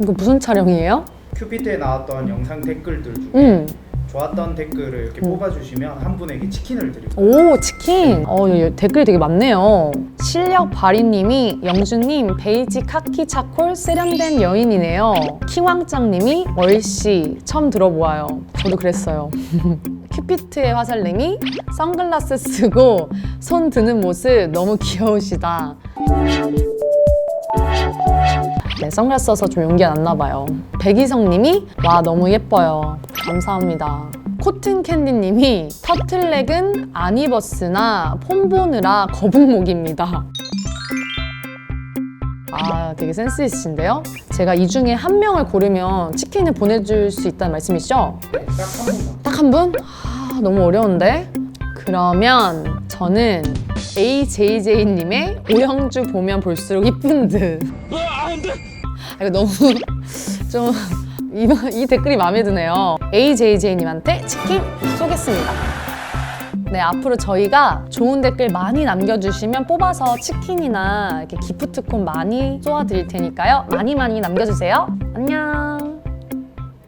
이거 무슨 촬영이에요? 큐피트에 나왔던 영상 댓글들 중에 음. 좋았던 댓글을 이렇게 음. 뽑아주시면 한 분에게 치킨을 드리고 오 치킨? 어 여- 댓글이 되게 많네요. 실력 바리님이 영주님 베이지 카키 차콜 세련된 여인이네요. 킹왕짱님이 월씨 처음 들어보아요. 저도 그랬어요. 큐피트의 화살님이 선글라스 쓰고 손 드는 모습 너무 귀여우시다 네, 선글라스 써서 좀 용기가 났나 봐요. 백이성님이 와 너무 예뻐요. 감사합니다. 코튼 캔디님이 터틀넥은 안 입었으나 폰 보느라 거북목입니다. 아 되게 센스 있으신데요? 제가 이 중에 한 명을 고르면 치킨을 보내줄 수 있다는 말씀이시죠? 네, 딱한 분만 딱한 분? 아, 너무 어려운데? 그러면 저는 AJJ님의 오영주 보면 볼수록 이쁜 듯. 아, 이거 너무 좀, 이, 이 댓글이 마음에 드네요. AJJ님한테 치킨 쏘겠습니다. 네, 앞으로 저희가 좋은 댓글 많이 남겨주시면 뽑아서 치킨이나 이렇게 기프트콘 많이 쏘아드릴 테니까요. 많이 많이 남겨주세요. 안녕.